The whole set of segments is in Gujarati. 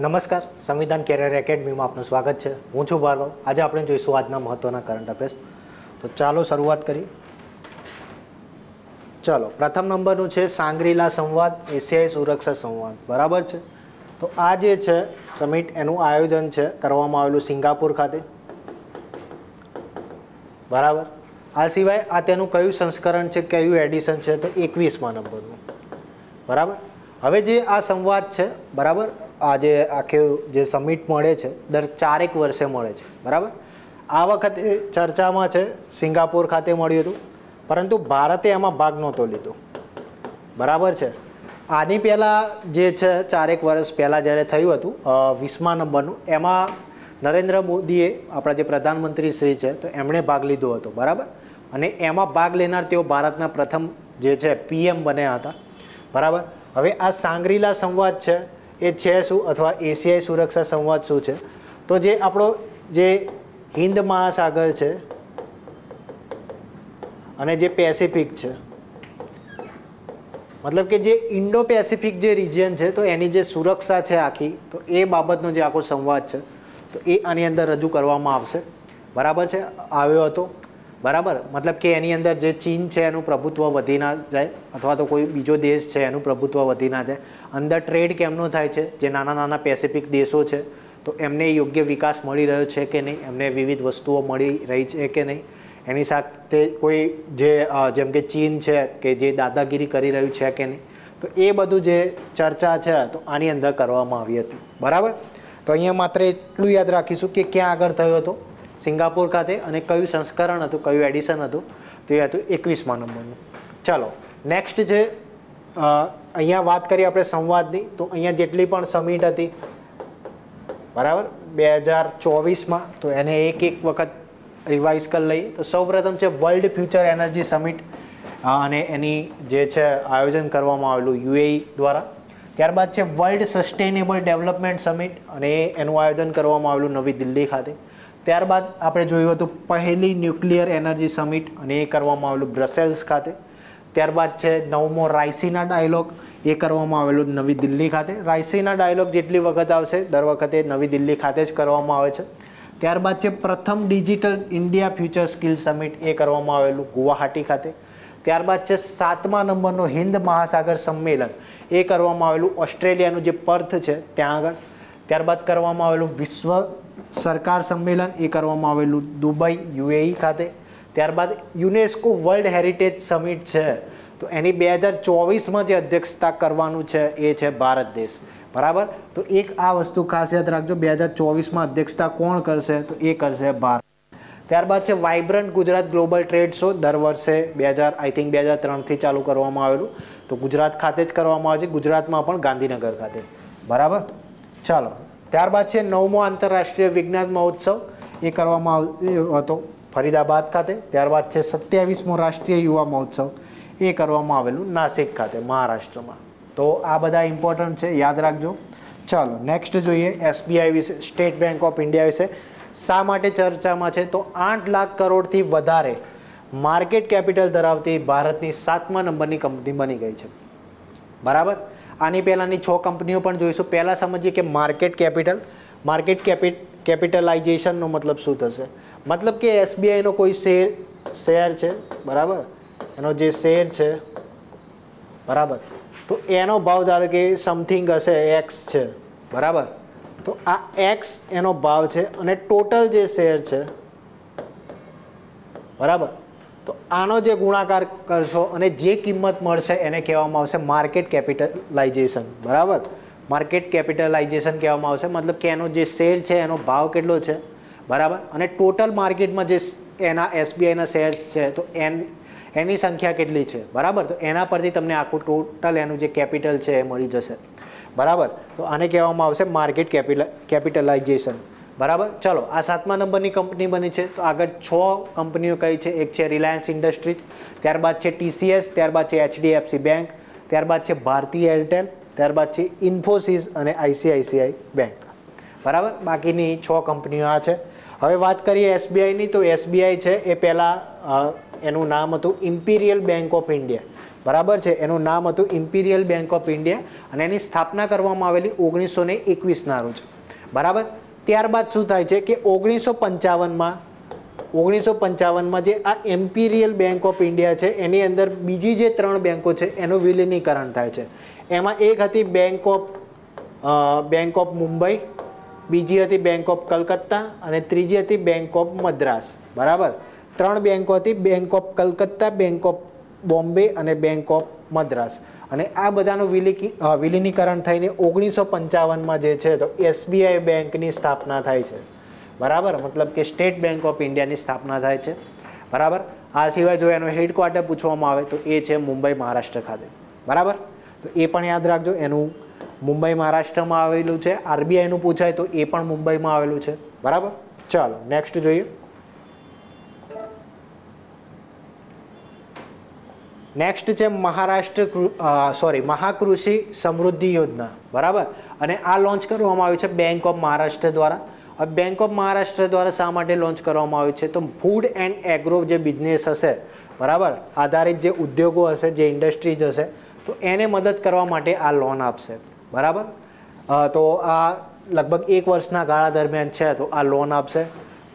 નમસ્કાર, સંવિધાન કેરિયર એકેડમીમાં આપનું સ્વાગત છે. હું છું બાલો આજે આપણે જોઈશું આજના મહત્વના કરંટ અફેર્સ તો ચાલો શરૂઆત કરી ચાલો, પ્રથમ નંબરનું છે સાંગરીલા સંવાદ, એશિયાઈ સુરક્ષા સંવાદ. બરાબર છે? તો આ જે છે સમિટ એનું આયોજન છે, કરવામાં આવેલું સિંગાપુર ખાતે. બરાબર? આ સિવાય આ તેનું કયું સંસ્કરણ છે, કયું એડિશન છે, તો એકવીસમાં નંબરનું. બરાબર? હવે જે આ સંવાદ છે, બરાબર? આ જે આખે જે સમિટ મળે છે, દર ચારેક વર્ષે મળે છે, બરાબર? આ વખતે ચર્ચામાં છે, સિંગાપોર ખાતે મળ્યું હતું, પરંતુ ભારતે એમાં ભાગ નહોતો લીધો, બરાબર છે? આની પહેલાં જે છે, ચારેક વર્ષ પહેલાં જ્યારે થયું હતું વીસમા નંબરનું, એમાં નરેન્દ્ર મોદીએ આપણા જે પ્રધાનમંત્રી શ્રી છે, તો એમણે ભાગ લીધો હતો, બરાબર? અને એમાં ભાગ લેનાર તેઓ ભારતના પ્રથમ જે છે, પીએમ બન્યા હતા, બરાબર? હવે આ સાંગરીલા સંવાદ છે એ છે શું અથવા એશિયાઈ સુરક્ષા સંવાદ શું છે? તો જે આપણો જે હિન્દ મહાસાગર છે અને જે પેસિફિક છે. મતલબ કે જે ઇન્ડો પેસિફિક જે રિજિયન છે, તો એની જે સુરક્ષા છે આખી, તો એ બાબતનો જે આખો સંવાદ છે, તો એ આની અંદર રજૂ કરવામાં આવશે. બરાબર છે? આવ્યો હતો. બરાબર? મતલબ કે એની અંદર જે ચીન છે, એનું પ્રભુત્વ વધી ના જાય, અથવા તો કોઈ બીજો દેશ છે, એનું પ્રભુત્વ વધી ના જાય. અંદર ટ્રેડ કેમનો થાય છે? જે નાના નાના પેસિફિક દેશો છે, તો એમને યોગ્ય વિકાસ મળી રહ્યો છે કે નહીં? એમને વિવિધ વસ્તુઓ મળી રહી છે કે નહીં? એની સાથે કોઈ જે જેમ કે ચીન છે, કે જે દાદાગીરી કરી રહ્યું છે કે નહીં? તો એ બધું જે ચર્ચા છે, તો આની અંદર કરવામાં આવી હતી. બરાબર? તો અહીંયા માત્ર એટલું યાદ રાખીશું કે ક્યાં આગળ થયો હતો? સિંગાપોર ખાતે અને કયું સંસ્કરણ હતું, કયું એડિશન હતું, તો એ હતું એકવીસમા નંબરનું. ચાલો નેક્સ્ટ છે અહીંયા વાત કરીએ આપણે સંવાદની, તો અહીંયા જેટલી પણ સમિટ હતી, બરાબર? બે હજાર ચોવીસમાં, તો એને એક એક વખત રિવાઇઝ કરી લઈએ. તો સૌપ્રથમ છે વર્લ્ડ ફ્યુચર એનર્જી સમિટ અને એની જે છે આયોજન કરવામાં આવેલું યુએઈ દ્વારા. ત્યારબાદ છે વર્લ્ડ સસ્ટેનેબલ ડેવલપમેન્ટ સમિટ અને એનું આયોજન કરવામાં આવેલું નવી દિલ્હી ખાતે. ત્યારબાદ આપણે જોયું હતું પહેલી ન્યુક્લિયર એનર્જી સમિટ અને એ કરવામાં આવેલું બ્રસેલ્સ ખાતે. ત્યારબાદ છે નવમો રાયસીના ડાયલોગ, એ કરવામાં આવેલું નવી દિલ્હી ખાતે. રાયસીના ડાયલોગ જેટલી વખત આવશે, દર વખતે નવી દિલ્હી ખાતે જ કરવામાં આવે છે. ત્યારબાદ છે પ્રથમ digital India future skill summit, એ કરવામાં આવેલું ગુવાહાટી ખાતે. ત્યારબાદ છે સાતમા નંબરનો હિન્દ મહાસાગર સંમેલન, એ કરવામાં આવેલું ઓસ્ટ્રેલિયાનું જે પર્થ છે, ત્યાં આગળ. ત્યારબાદ કરવામાં આવેલું વિશ્વ સરકાર સંમેલન એ કરવામાં આવેલું દુબઈ, યુએઈ ખાતે. ત્યારબાદ યુનેસ્કો વર્લ્ડ હેરિટેજ સમિટ છે. તો એની બે હજાર ચોવીસમાં જે અધ્યક્ષતા કરવાનું છે એ છે ભારત દેશ. બરાબર? તો એક આ વસ્તુ ખાસ યાદ રાખજો, બે હજાર ચોવીસમાં અધ્યક્ષતા કોણ કરશે? તો એ કરશે ભારત. ત્યારબાદ છે vibrant Gujarat global trade show, દર વર્ષે બે હજાર, આઈ થિંક બે હજાર ત્રણથી ચાલુ કરવામાં આવેલું. તો ગુજરાત ખાતે જ કરવામાં આવે છે, ગુજરાતમાં પણ ગાંધીનગર ખાતે. બરાબર? ચાલો, ત્યારબાદ છે નવમો આંતરરાષ્ટ્રીય વિજ્ઞાન મહોત્સવ. એ કરવામાં હતો ફરીદાબાદ ખાતે. ત્યારબાદ છે સત્યાવીસમો રાષ્ટ્રીય યુવા મહોત્સવ. એ કરવામાં આવેલું નાસિક ખાતે, મહારાષ્ટ્રમાં. તો આ બધા ઇમ્પોર્ટન્ટ છે, યાદ રાખજો. ચાલો નેક્સ્ટ જોઈએ એસબીઆઈ વિશે, સ્ટેટ બેંક ઓફ ઇન્ડિયા વિશે. શા માટે ચર્ચામાં છે? તો આઠ લાખ કરોડથી વધારે માર્કેટ કેપિટલ ધરાવતી ભારતની સાતમા નંબરની કંપની બની ગઈ છે. બરાબર? આની પહેલાંની છ કંપનીઓ પણ જોઈશું. પહેલાં સમજીએ કે માર્કેટ કેપિટલ માર્કેટ કેપિટ કેપિટલાઇઝેશનનો મતલબ શું થશે? મતલબ કે એસબીઆઈનો કોઈ શેર શેર છે, બરાબર? એનો જે શેર છે, બરાબર? તો એનો ભાવ ધારો કે સમથિંગ હશે એક્સ છે, બરાબર? તો આ એક્સ એનો ભાવ છે અને ટોટલ જે શેર છે, બરાબર? તો આનો જે ગુણાકાર કરશો અને જે કિંમત મળશે એને કહેવામાં આવશે માર્કેટ કેપિટલાઇઝેશન બરાબર? માર્કેટ કેપિટલાઇઝેશન કહેવામાં આવશે. મતલબ કે એનો જે શેર છે, એનો ભાવ કેટલો છે? બરાબર? અને ટોટલ માર્કેટમાં જે એના એસબીઆઈના શેર છે, તો એન, એની સંખ્યા કેટલી છે? બરાબર? તો એના પરથી તમને આખું ટોટલ એનું જે કેપિટલ છે એ મળી જશે. બરાબર? તો આને કહેવામાં આવશે માર્કેટ કેપિટલ કેપિટલાઇઝેશન બરાબર? ચલો, આ સાતમા નંબરની કંપની બની છે. તો આગળ છ કંપનીઓ કઈ છે? એક છે રિલાયન્સ ઇન્ડસ્ટ્રીઝ ત્યારબાદ છે ટીસીએસ ત્યારબાદ છે એચડીએફસી બેંક ત્યારબાદ છે ભારતીય એરટેલ ત્યારબાદ છે ઇન્ફોસિસ અને આઈસીઆઈસીઆઈ બેંક બરાબર? બાકીની છ કંપનીઓ આ છે. હવે વાત કરીએ એસબીઆઈની તો એસબીઆઈ છે, એ પહેલાં એનું નામ હતું ઇમ્પિરિયલ બેંક ઓફ ઇન્ડિયા બરાબર છે? એનું નામ હતું ઇમ્પિરિયલ બેંક ઓફ ઇન્ડિયા અને એની સ્થાપના કરવામાં આવેલી ઓગણીસો ને એકવીસના રોજ. બરાબર? ત્યારબાદ શું થાય છે કે ઓગણીસો પંચાવનમાં ઓગણીસો પંચાવનમાં જે આ એમ્પિરિયલ બેંક ઓફ ઇન્ડિયા છે, એની અંદર બીજી જે ત્રણ બેંકો છે, એનું વિલીનીકરણ થાય છે. એમાં એક હતી bank of bank of Mumbai, બીજી હતી બેંક ઓફ કલકત્તા અને ત્રીજી હતી બેંક ઓફ મદ્રાસ. બરાબર? ત્રણ બેંકો હતી, bank of Calcutta, bank of Bombay અને બેંક ઓફ મદ્રાસ. અને આ બધાનું વિલી વિલીનીકરણ થઈને ઓગણીસો પંચાવનમાં જે છે તો એસબીઆઈ બેંકની સ્થાપના થાય છે. બરાબર? મતલબ કે સ્ટેટ બેંક ઓફ ઇન્ડિયાની સ્થાપના થાય છે. બરાબર? આ સિવાય જો એનો હેડક્વાર્ટર પૂછવામાં આવે તો એ છે મુંબઈ મહારાષ્ટ્ર ખાતે. બરાબર? તો એ પણ યાદ રાખજો, એનું મુંબઈ મહારાષ્ટ્રમાં આવેલું છે. આરબીઆઈનું પૂછાય તો એ પણ મુંબઈમાં આવેલું છે. બરાબર? ચાલો, નેક્સ્ટ જોઈએ. નેક્સ્ટ છે મહારાષ્ટ્ર સોરી મહાકૃષિ સમૃદ્ધિ યોજના. બરાબર? અને આ લોન્ચ કરવામાં આવ્યું છે બેંક ઓફ મહારાષ્ટ્ર દ્વારા. હવે બેંક ઓફ મહારાષ્ટ્ર દ્વારા શા માટે લોન્ચ કરવામાં આવ્યું છે? તો ફૂડ એન્ડ એગ્રો જે બિઝનેસ હશે, બરાબર? આધારિત જે ઉદ્યોગો હશે, જે ઇન્ડસ્ટ્રીઝ હશે, તો એને મદદ કરવા માટે આ લોન આપશે. બરાબર? તો આ લગભગ એક વર્ષના ગાળા દરમિયાન છે, તો આ લોન આપશે.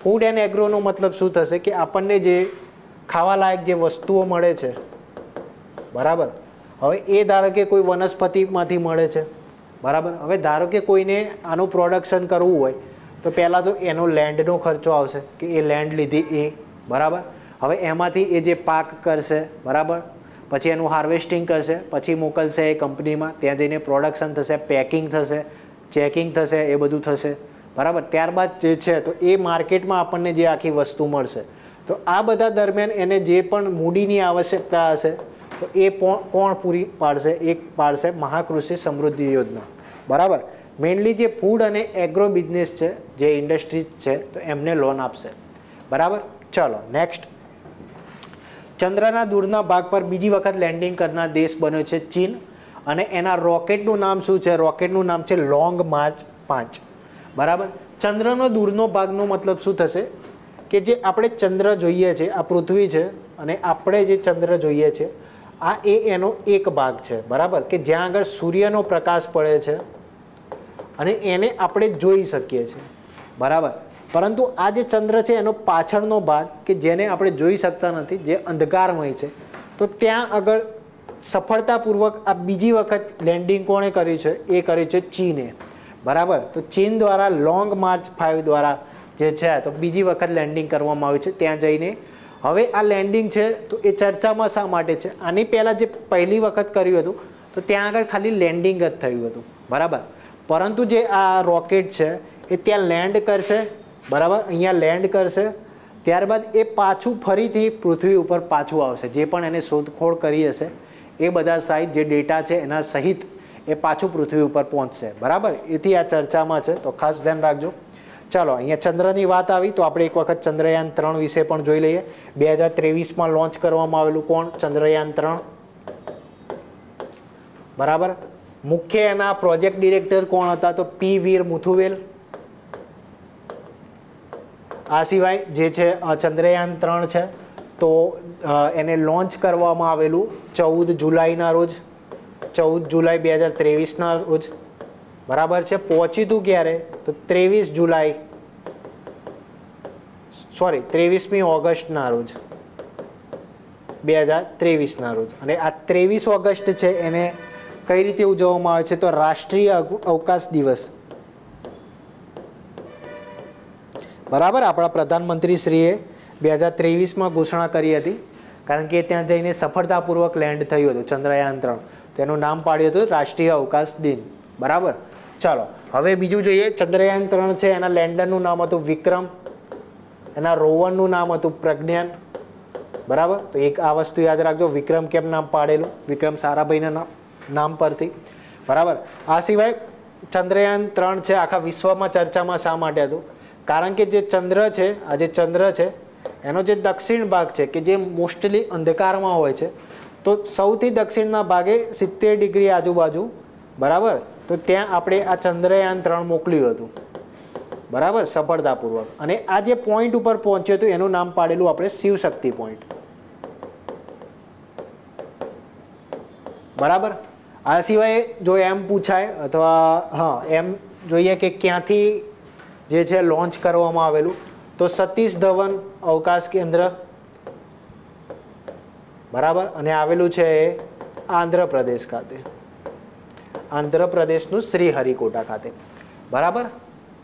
ફૂડ એન્ડ એગ્રોનો મતલબ શું થશે? કે આપણને જે ખાવાલાયક જે વસ્તુઓ મળે છે બરાબર? હવે એ ધારો કે કોઈ વનસ્પતિમાંથી મળે છે, બરાબર? હવે ધારો કે કોઈને આનું પ્રોડક્શન કરવું હોય, તો પહેલાં તો એનો લેન્ડનો ખર્ચો આવશે કે એ લેન્ડ લીધી એ, બરાબર? હવે એમાંથી એ જે પાક કરશે, બરાબર? પછી એનું હાર્વેસ્ટિંગ કરશે, પછી મોકલશે એ કંપનીમાં ત્યાં જઈને પ્રોડક્શન થશે પેકિંગ થશે ચેકિંગ થશે, એ બધું થશે, બરાબર? ત્યારબાદ જે છે, તો એ માર્કેટમાં આપણને જે આખી વસ્તુ મળશે. તો આ બધા દરમિયાન એને જે પણ મૂડીની આવશ્યકતા હશે તો એ કોણ પૂરી પાડશે? એક પાડશે મહાકૃષિ સમૃદ્ધિ યોજના. બરાબર? મેઇનલી જે ફૂડ અને એગ્રો બિઝનેસ છે, જે ઇન્ડસ્ટ્રીઝ છે, તો એમને લોન આપશે. બરાબર? ચલો નેક્સ્ટ ચંદ્રના દૂરના ભાગ પર બીજી વખત લેન્ડિંગ કરનાર દેશ બન્યો છે ચીન અને એના રોકેટનું નામ શું છે? રોકેટનું નામ છે લોંગ માર્ચ પાંચ. બરાબર? ચંદ્રનો દૂરનો ભાગનો મતલબ શું થશે? કે જે આપણે ચંદ્ર જોઈએ છે, આ પૃથ્વી છે અને આપણે જે ચંદ્ર જોઈએ છે આ એ એનો એક ભાગ છે, બરાબર? કે જ્યાં આગળ સૂર્યનો પ્રકાશ પડે છે અને એને આપણે જોઈ શકીએ છીએ, બરાબર? પરંતુ આ જે ચંદ્ર છે, એનો પાછળનો ભાગ કે જેને આપણે જોઈ શકતા નથી, જે અંધકારમય છે, તો ત્યાં આગળ સફળતાપૂર્વક આ બીજી વખત લેન્ડિંગ કોણે કર્યું છે? એ કર્યું છે ચીને, બરાબર? તો ચીન દ્વારા લોંગ માર્ચ ફાઇવ દ્વારા જે છે તો બીજી વખત લેન્ડિંગ કરવામાં આવ્યું છે, ત્યાં જઈને હવે આ લેન્ડિંગ છે તો એ ચર્ચામાં શા માટે છે? આની પહેલાં જે પહેલી વખત કર્યું હતું, તો ત્યાં આગળ ખાલી લેન્ડિંગ જ થયું હતું. બરાબર? પરંતુ જે આ રોકેટ છે, એ ત્યાં લેન્ડ કરશે. બરાબર? અહીંયા લેન્ડ કરશે. ત્યારબાદ એ પાછું ફરીથી પૃથ્વી ઉપર પાછું આવશે. જે પણ એને શોધખોળ કરી હશે, એ બધા સાહિત જે ડેટા છે એના સહિત એ પાછું પૃથ્વી ઉપર પહોંચશે. બરાબર? એથી આ ચર્ચામાં છે. તો ખાસ ધ્યાન રાખજો. ચાલો, અહીંયા ચંદ્રની વાત આવી તો આપણે એક વખત ચંદ્રયાન ત્રણ વિશે પણ જોઈ લઈએ. બે હજાર ત્રેવીસમાં લોન્ચ કરવામાં આવેલું કોણ? ચંદ્રયાન ત્રણ. બરાબર? મુખ્ય એના પ્રોજેક્ટ ડિરેક્ટર કોણ હતા? તો પી વીર મુથુવેલ. આ સિવાય જે છે ચંદ્રયાન ત્રણ છે, તો એને લોન્ચ કરવામાં આવેલું ચૌદ જુલાઈના રોજ. ચૌદ જુલાઈ બે હજાર ત્રેવીસના રોજ. બરાબર છે? પહોંચ્યું હતું ક્યારે? તો ત્રેવીસ જુલાઈ. સોરી ત્રેવીસમી ઓગસ્ટના રોજ. બે હજાર ત્રેવીસના રોજ. અને આ ત્રેવીસ ઓગસ્ટ છે, એને કઈ રીતે ઉજવવામાં આવે છે? તો રાષ્ટ્રીય અવકાશ દિવસ. બરાબર? આપણા પ્રધાનમંત્રી શ્રીએ બે હજાર ત્રેવીસમાં ઘોષણા કરી હતી. કારણ કે ત્યાં જઈને સફળતાપૂર્વક લેન્ડ થયું હતું ચંદ્રયાન ત્રણ તેનું નામ પાડ્યું હતું રાષ્ટ્રીય અવકાશ દિન. બરાબર? ચાલો, હવે બીજું જોઈએ, ચંદ્રયાન ત્રણ છે, એના લેન્ડરનું નામ હતું વિક્રમ, એના રોવરનું નામ હતું પ્રજ્ઞાન, બરાબર? તો એક આ વસ્તુ યાદ રાખજો, વિક્રમ કેમ નામ પાડેલું? વિક્રમ સારાભાઈના નામ નામ પરથી, બરાબર? આ સિવાય ચંદ્રયાન ત્રણ છે, આખા વિશ્વમાં ચર્ચામાં શા માટે હતું? કારણ કે જે ચંદ્ર છે, આ જે ચંદ્ર છે, એનો જે દક્ષિણ ભાગ છે, કે જે મોસ્ટલી અંધકારમાં હોય છે, તો સૌથી દક્ષિણના ભાગે સિત્તેર ડિગ્રી આજુબાજુ, બરાબર? તો ત્યાં આપણે આ ચંદ્રયાન ત્રણ મોકલ્યું હતું. બરાબર? સફળતાપૂર્વક. અને આ જે પોઈન્ટ ઉપર પહોંચ્યું હતું, એનું નામ પાડેલું આપણે શિવશક્તિ પોઈન્ટ બરાબર? આ સિવાય જો એમ પૂછાય અથવા, હા, એમ જોઈએ કે ક્યાંથી જે છે લોન્ચ કરવામાં આવેલું, તો સતીશ ધવન અવકાશ કેન્દ્ર. બરાબર? અને આવેલું છે એ આંધ્રપ્રદેશ ખાતે. આંધ્રપ્રદેશનું શ્રીહરિકોટા ખાતે. બરાબર?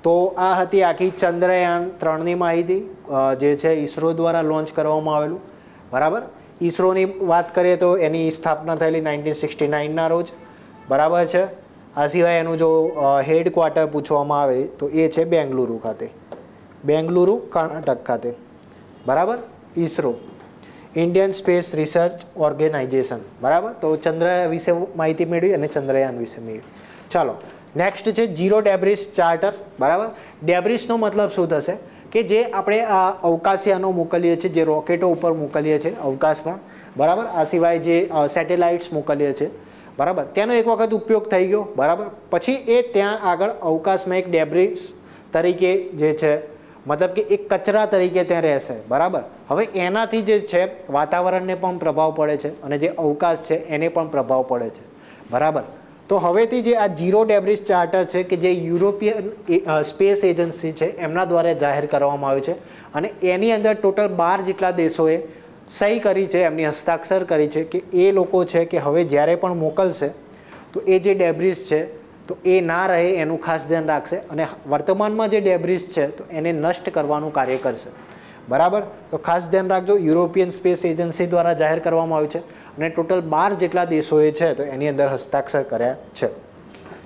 તો આ હતી આખી ચંદ્રયાન ત્રણની માહિતી જે છે ઈસરો દ્વારા લોન્ચ કરવામાં આવેલું. બરાબર? ઈસરોની વાત કરીએ તો એની સ્થાપના થયેલી નાઇન્ટીન સિક્સટી નાઇનના રોજ. બરાબર છે? આ સિવાય એનું જો હેડ ક્વાર્ટર પૂછવામાં આવે તો એ છે બેંગલુરુ ખાતે. બેંગલુરુ કર્ણાટક ખાતે. બરાબર? ISRO. Indian space research organisation બરાબર? તો ચંદ્ર વિશે માહિતી મેળવી અને ચંદ્રયાન વિશે મેળવી. ચાલો નેક્સ્ટ છે જીરો ડેબ્રિસ ચાર્ટર બરાબર? ડેબ્રિસનો મતલબ શું થશે? કે જે આપણે આ અવકાશયાનો મોકલીએ છીએ, જે રોકેટો ઉપર મોકલીએ છીએ, અવકાશમાં. બરાબર? આ સિવાય જે સેટેલાઇટ્સ મોકલીએ છીએ. બરાબર? તેનો એક વખત ઉપયોગ થઈ ગયો. બરાબર? પછી એ ત્યાં આગળ અવકાશમાં એક ડેબ્રિસ તરીકે જે છે મતલબ કે એક કચરા તરીકે ત્યાં રહેશે, બરાબર? હવે એનાથી જે છે, વાતાવરણને પણ પ્રભાવ પડે છે અને જે અવકાશ છે, એને પણ પ્રભાવ પડે છે. બરાબર? તો હવેથી જે આ જીરો ડેબ્રિસ ચાર્ટર છે કે જે યુરોપિયન સ્પેસ એજન્સી છે, એમના દ્વારા જાહેર કરવામાં આવ્યું છે અને એની અંદર ટોટલ બાર જેટલા દેશોએ સહી કરી છે, એમની હસ્તાક્ષર કરી છે કે એ લોકો છે કે હવે જ્યારે પણ મોકલશે, તો એ જે ડેબ્રિસ છે તો એ ના રહે એનું ખાસ ધ્યાન રાખશે અને વર્તમાનમાં જે ડેબ્રિસ છે, તો એને નષ્ટ કરવાનું કાર્ય કરશે. બરાબર? તો ખાસ ધ્યાન રાખજો, યુરોપિયન સ્પેસ એજન્સી દ્વારા જાહેર કરવામાં આવ્યું છે અને ટોટલ બાર જેટલા દેશોએ છે, તો એની અંદર હસ્તાક્ષર કર્યા છે.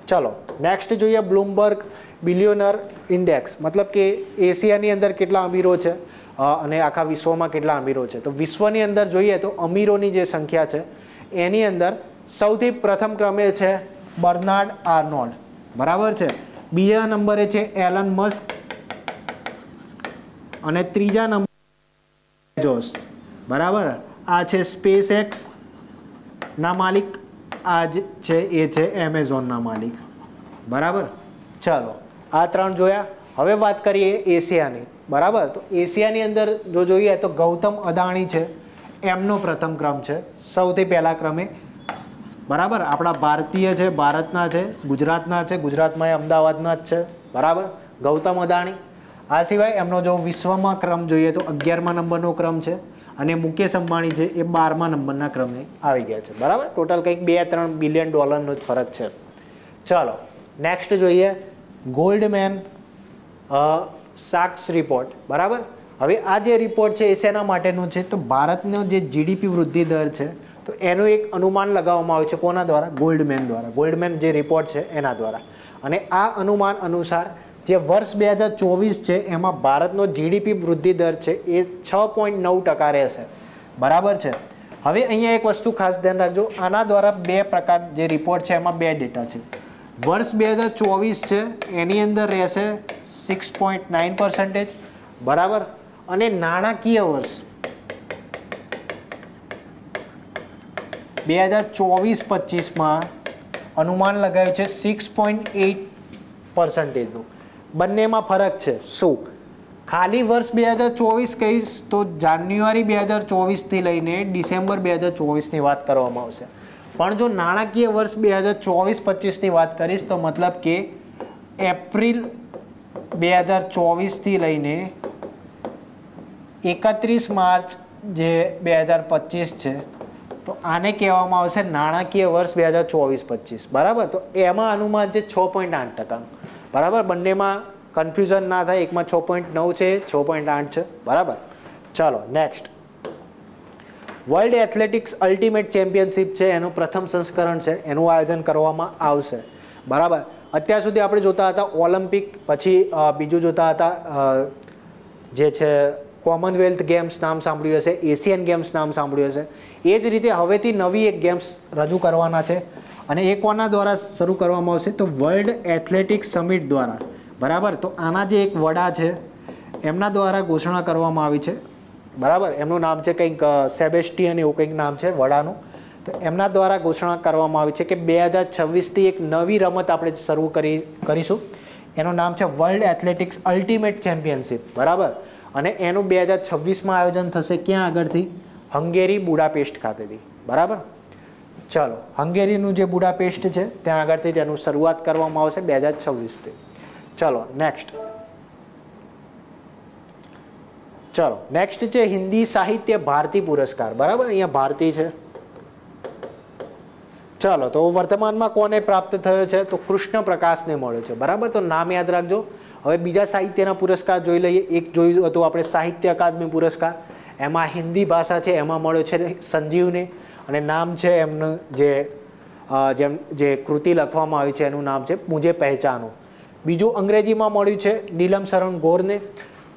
ચલો નેક્સ્ટ જોઈએ બ્લુમબર્ગ બિલિયોનર ઇન્ડેક્સ મતલબ કે એશિયાની અંદર કેટલા અમીરો છે અને આખા વિશ્વમાં કેટલા અમીરો છે. તો વિશ્વની અંદર જોઈએ તો અમીરોની જે સંખ્યા છે, એની અંદર સૌથી પ્રથમ ક્રમે છે બર્નાર્ડ આર્નોલ્ડ. બરાબર છે? બીજા નંબરે છે એલન મસ્ક અને ત્રીજા નંબર જોસ બરાબર? આ છે સ્પેસ એક્સ ના માલિક, આ છે, એ છે એમેઝોનના માલિક. બરાબર? ચાલો, આ ત્રણ જોયા. હવે વાત કરીએ એશિયાની. બરાબર? તો એશિયાની અંદર જો જોઈએ તો ગૌતમ અદાણી છે. એમનો પ્રથમ ક્રમ છે. સૌથી પહેલા ક્રમે બરાબર? આપણા ભારતીય છે, ભારતના છે, ગુજરાતના છે, ગુજરાતમાં એ અમદાવાદના જ છે. બરાબર? ગૌતમ અદાણી. આ સિવાય એમનો જો વિશ્વમાં ક્રમ જોઈએ તો અગિયારમા નંબરનો ક્રમ છે અને મુકેશ અંબાણી છે એ બારમા નંબરના ક્રમે આવી ગયા છે. બરાબર? ટોટલ કંઈક બે ત્રણ બિલિયન ડોલરનો જ ફરક છે. ચાલો, નેક્સ્ટ જોઈએ. ગોલ્ડમેન સાક્સ રિપોર્ટ. બરાબર? હવે આ જે રિપોર્ટ છે એ શેના માટેનો છે? તો ભારતનો જે જીડીપી વૃદ્ધિ દર છે તો એનું એક અનુમાન લગાવવામાં આવ્યું છે કોના દ્વારા? ગોલ્ડમેન દ્વારા. ગોલ્ડમેન જે રિપોર્ટ છે એના દ્વારા. અને આ અનુમાન અનુસાર જે વર્ષ બે હજાર ચોવીસ છે, એમાં ભારતનો જીડીપી વૃદ્ધિ દર છે એ છ પોઈન્ટ નવ ટકા રહેશે. બરાબર છે? હવે અહીંયા એક વસ્તુ ખાસ ધ્યાન રાખજો. આના દ્વારા બે પ્રકાર જે રિપોર્ટ છે, એમાં બે ડેટા છે. વર્ષ બે હજાર ચોવીસ છે, એની અંદર રહેશે સિક્સ પોઈન્ટ નાઇન પર્સન્ટેજ બરાબર? અને નાણાકીય વર્ષ બે હજાર ચોવીસ પચીસમાં અનુમાન લગાવ્યું છે સિક્સ પોઈન્ટ એઇટ પર્સન્ટેજનું બંનેમાં ફરક છે. શું? ખાલી વર્ષ બે હજાર ચોવીસ કહીશ તો જાન્યુઆરી બે હજાર ચોવીસથી લઈને ડિસેમ્બર બે હજાર ચોવીસની વાત કરવામાં આવશે. પણ જો નાણાકીય વર્ષ બે હજાર ચોવીસ પચીસની વાત કરીશ તો મતલબ કે એપ્રિલ બે હજાર ચોવીસથી લઈને એકત્રીસ માર્ચ જે બે હજાર પચીસ છે તો આને કહેવામાં આવશે નાણાકીય વર્ષ બે હજાર ચોવીસ પચીસ. બરાબર? તો એમાં અનુમાન છે છ પોઈન્ટ આઠ ટકાનું બરાબર? બંનેમાં કન્ફ્યુઝન ના થાય. એકમાં છ પોઈન્ટ નવ છે, છ પોઈન્ટ આઠ છે. બરાબર? ચાલો next world athletics ultimate championship છે. એનું પ્રથમ સંસ્કરણ છે. એનું આયોજન કરવામાં આવશે. બરાબર? અત્યાર સુધી આપણે જોતા હતા ઓલિમ્પિક પછી બીજું જોતા હતા જે છે કોમનવેલ્થ ગેમ્સ નામ સાંભળ્યું હશે એશિયન ગેમ્સ નામ સાંભળ્યું હશે. એ જ રીતે હવેથી નવી એક ગેમ્સ રજૂ કરવાના છે અને એ કોના દ્વારા શરૂ કરવામાં આવશે તો વર્લ્ડ એથ્લેટિક્સ સમિટ દ્વારા. બરાબર? તો આના જે એક વડા છે, એમના દ્વારા ઘોષણા કરવામાં આવી છે. બરાબર? એમનું નામ છે કંઈક સેબેસ્ટિયન એવું કંઈક નામ છે વડાનું. તો એમના દ્વારા ઘોષણા કરવામાં આવી છે કે બે હજાર છવ્વીસથી એક નવી રમત આપણે શરૂ કરી, કરીશું. એનું નામ છે વર્લ્ડ એથ્લેટિક્સ અલ્ટિમેટ ચેમ્પિયનશિપ બરાબર? અને એનું બે હજાર છવ્વીસમાં આયોજન થશે ક્યાં આગળથી? હંગેરી બુડાપેસ્ટ ખાતેથી. બરાબર? ચાલો, હંગેરીનું જે બુડાપેસ્ટ છે, ત્યાં આગળથી તેનું શરૂઆત કરવામાં આવશે બે હજાર છવ્વીસથી. ચાલો નેક્સ્ટ ચાલો નેક્સ્ટ છે હિન્દી સાહિત્ય ભારતી પુરસ્કાર. બરાબર? અહીંયા ભારતી છે. ચાલો, તો વર્તમાનમાં કોને પ્રાપ્ત થયો છે? તો કૃષ્ણ પ્રકાશને મળ્યો છે. બરાબર? તો નામ યાદ રાખજો. હવે બીજા સાહિત્યના પુરસ્કાર જોઈ લઈએ. એક જોયું હતું આપણે સાહિત્ય અકાદમી પુરસ્કાર. એમાં હિન્દી ભાષા છે, એમાં મળ્યો છે સંજીવને અને નામ છે એમનું જે જેમ, જે કૃતિ લખવામાં આવી છે, એનું નામ છે મુજે પહેચાનો. બીજું અંગ્રેજીમાં મળ્યું છે નીલમ શરણ ગોરને.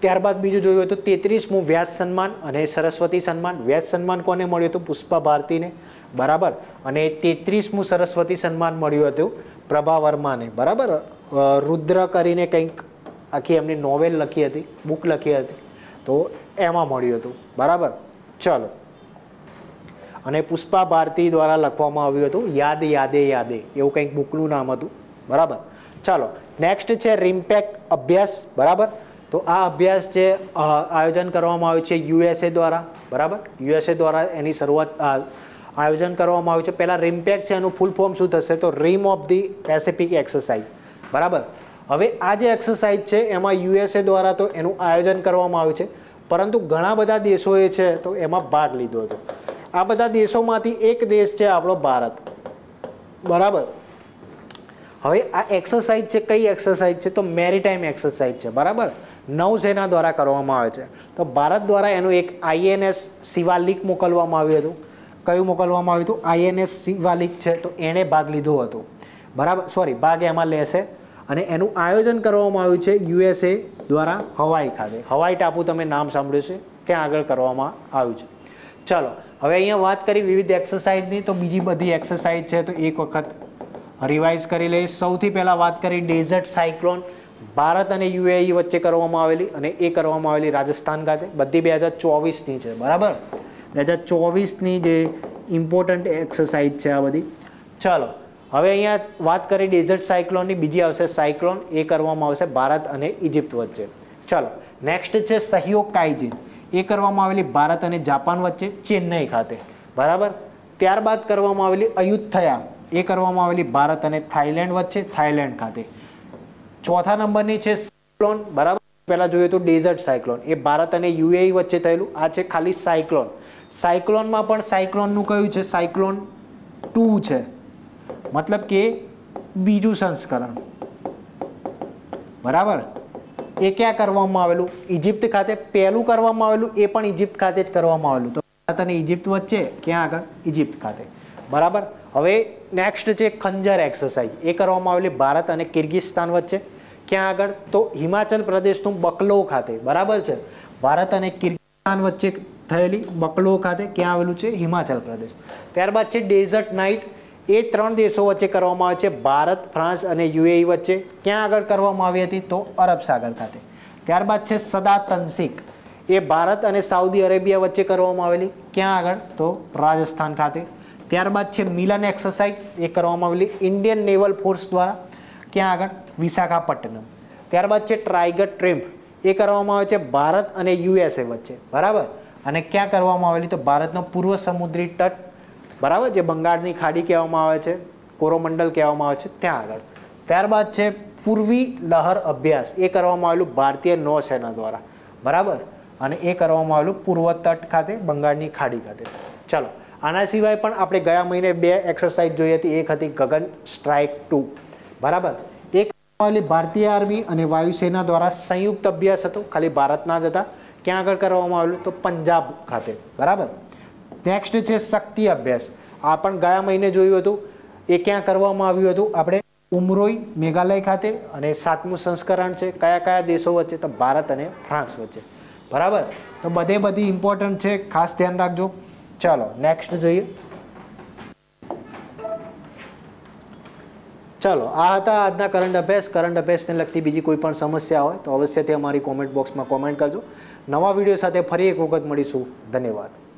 ત્યારબાદ બીજું જોયું હતું તેત્રીસમું વ્યાસ સન્માન અને સરસ્વતી સન્માન. વ્યાસ સન્માન કોને મળ્યું હતું? પુષ્પા ભારતીને. બરાબર? અને તેત્રીસમું સરસ્વતી સન્માન મળ્યું હતું પ્રભા વર્માને. બરાબર? રુદ્ર કરીને કંઈક આખી એમની નોવેલ લખી હતી બુક લખી હતી. તો એમાં મળ્યું હતું. બરાબર? ચલો. અને પુષ્પા ભારતી દ્વારા લખવામાં આવ્યું હતું, યાદ, યાદે યાદે. એવું કંઈક બુકનું નામ હતું. બરાબર? ચાલો. નેક્સ્ટ છે રિમ્પેક અભ્યાસ. બરાબર? તો આ અભ્યાસ જે આયોજન કરવામાં આવ્યું છે યુએસએ દ્વારા. બરાબર? યુએસએ દ્વારા એની શરૂઆત આયોજન કરવામાં આવ્યું છે. પહેલાં રિમ્પેક છે એનું ફૂલ ફોર્મ શું થશે? તો rim of the Pacific exercise બરાબર? હવે આ જે એક્સરસાઇઝ છે, એમાં યુએસએ દ્વારા તો એનું આયોજન કરવામાં આવ્યું છે. પરંતુ ઘણા બધા દેશોએ છે, તો એમાં ભાગ લીધો હતો આ બધા દેશોમાંથી એક દેશ છે આપણો ભારત. બરાબર? હવે આ એક્સરસાઇઝ છે, કઈ એક્સરસાઇઝ છે? તો મેરીટાઈમ એક્સરસાઇઝ છે, બરાબર? નૌસેના દ્વારા કરવામાં આવે છે. તો ભારત દ્વારા એનું એક આઈએનએસ શિવાલિક મોકલવામાં આવ્યું હતું. કયું મોકલવામાં આવ્યું હતું? આઈએનએસ શિવાલિક છે, તો એણે ભાગ લીધો હતો. બરાબર? સોરી ભાગ એમાં લેશે. અને એનું આયોજન કરવામાં આવ્યું છે યુએસએ દ્વારા હવાઈ ખાતે. હવાઈ ટાપુ તમે નામ સાંભળ્યું છે ત્યાં આગળ કરવામાં આવ્યું છે. ચાલો, હવે અહીંયા વાત કરી વિવિધ એક્સરસાઇઝની, તો બીજી બધી એક્સરસાઇઝ છે, તો એક વખત રિવાઇઝ કરી લઈએ સૌથી પહેલાં વાત કરી ડેઝર્ટ સાયક્લોન. ભારત અને યુએઈ વચ્ચે કરવામાં આવેલી અને એ કરવામાં આવેલી રાજસ્થાન ખાતે. બધી બે હજાર ચોવીસની છે, બરાબર? બે હજાર ચોવીસની જે ઇમ્પોર્ટન્ટ એક્સરસાઇઝ છે આ બધી. ચાલો હવે અહીંયા વાત કરી ડેઝર્ટ સાયક્લોનની બીજી આવશે સાયક્લોન એ કરવામાં આવશે ભારત અને ઇજિપ્ત વચ્ચે. ચલો નેક્સ્ટ છે સહયોગ કાઇજિન એ કરવામાં આવેલી ભારત અને જાપાન વચ્ચે ચેન્નઈ ખાતે. બરાબર? ત્યારબાદ કરવામાં આવેલી અયુથયા એ કરવામાં આવેલી ભારત અને થાઈલેન્ડ વચ્ચે થાઈલેન્ડ ખાતે. ચોથા નંબરની છે સાયક્લોન બરાબર? પહેલાં જોયું તો ડેઝર્ટ સાયક્લોન એ ભારત અને યુએઈ વચ્ચે થયેલું. આ છે ખાલી સાયક્લોન સાયક્લોનમાં પણ સાયક્લોનનું કયું છે? સાયક્લોન ટુ છે. મતલબ કે બીજું સંસ્કરણ. બરાબર? એ ક્યાં કરવામાં આવેલું? ઇજિપ્ત ખાતે પહેલું કરવામાં આવેલું, એ પણ ઇજિપ્ત ખાતે જ કરવામાં આવેલું. તો ભારત અને ઇજિપ્ત વચ્ચે, ક્યાં આગળ? ઇજિપ્ત ખાતે. બરાબર? હવે નેક્સ્ટ છે ખંજર એક્સરસાઇઝ એ કરવામાં આવેલી ભારત અને કિર્ગિસ્તાન વચ્ચે. ક્યાં આગળ? તો હિમાચલ પ્રદેશનું બકલો ખાતે. બરાબર છે? ભારત અને કિર્ગિસ્તાન વચ્ચે થયેલી બકલો ખાતે ક્યાં આવેલું છે? હિમાચલ પ્રદેશ. ત્યારબાદ છે ડેઝર્ટ નાઇટ એ ત્રણ દેશો વચ્ચે કરવામાં આવે છે. ભારત ફ્રાન્સ અને યુએઈ વચ્ચે. ક્યાં આગળ કરવામાં આવી હતી? તો અરબ સાગર ખાતે. ત્યારબાદ છે સદા તનસિક. એ ભારત અને સાઉદી અરેબિયા વચ્ચે કરવામાં આવેલી. ક્યાં આગળ? તો રાજસ્થાન ખાતે. ત્યારબાદ છે મિલન એક્સરસાઇઝ. એ કરવામાં આવેલી. ઇન્ડિયન નેવલ ફોર્સ દ્વારા. ક્યાં આગળ? વિશાખાપટ્ટનમ. ત્યારબાદ છે ટ્રાઇગર ટ્રેમ્પ. એ કરવામાં આવે છે ભારત અને યુએસએ વચ્ચે. બરાબર? અને ક્યાં કરવામાં આવેલી? તો ભારતનો પૂર્વ સમુદ્રી તટ બરાબર? જે બંગાળની ખાડી કહેવામાં આવે છે, કોરોમંડલ કહેવામાં આવે છે, ત્યાં આગળ. ત્યારબાદ છે, પૂર્વી લહર અભ્યાસ. એ કરવામાં આવેલું ભારતીય નૌસેના દ્વારા. બરાબર? અને એ કરવામાં આવેલું પૂર્વ તટ ખાતે, બંગાળની ખાડી ખાતે. ચાલો, આના સિવાય પણ આપણે ગયા મહિને બે એક્સરસાઇઝ જોઈ હતી. એક હતી ગગન સ્ટ્રાઇક ટુ બરાબર? એક આવેલી ભારતીય આર્મી અને વાયુસેના દ્વારા સંયુક્ત અભ્યાસ હતો. ખાલી ભારતના જ હતા. ક્યાં આગળ કરવામાં આવેલું? તો પંજાબ ખાતે. બરાબર? નેક્સ્ટ છે શક્તિ અભ્યાસ. આ પણ ગયા મહિને જોયું હતું. એ ક્યાં કરવામાં આવ્યું હતું? આપણે ઉમરોઈ મેઘાલય ખાતે અને સાતમું સંસ્કરણ છે. કયા કયા દેશો વચ્ચે? તો ભારત અને ફ્રાન્સ વચ્ચે. બરાબર? તો બધે બધી ઇમ્પોર્ટન્ટ છે. ખાસ ધ્યાન રાખજો. ચાલો નેક્સ્ટ જોઈએ. ચાલો, આ હતા આજના કરંટ અભ્યાસ કરંટ અભ્યાસને લગતી બીજી કોઈ પણ સમસ્યા હોય તો અવશ્ય તે અમારી કોમેન્ટ બોક્સમાં કોમેન્ટ કરજો. નવા વીડિયો સાથે ફરી એક વખત મળીશું. ધન્યવાદ.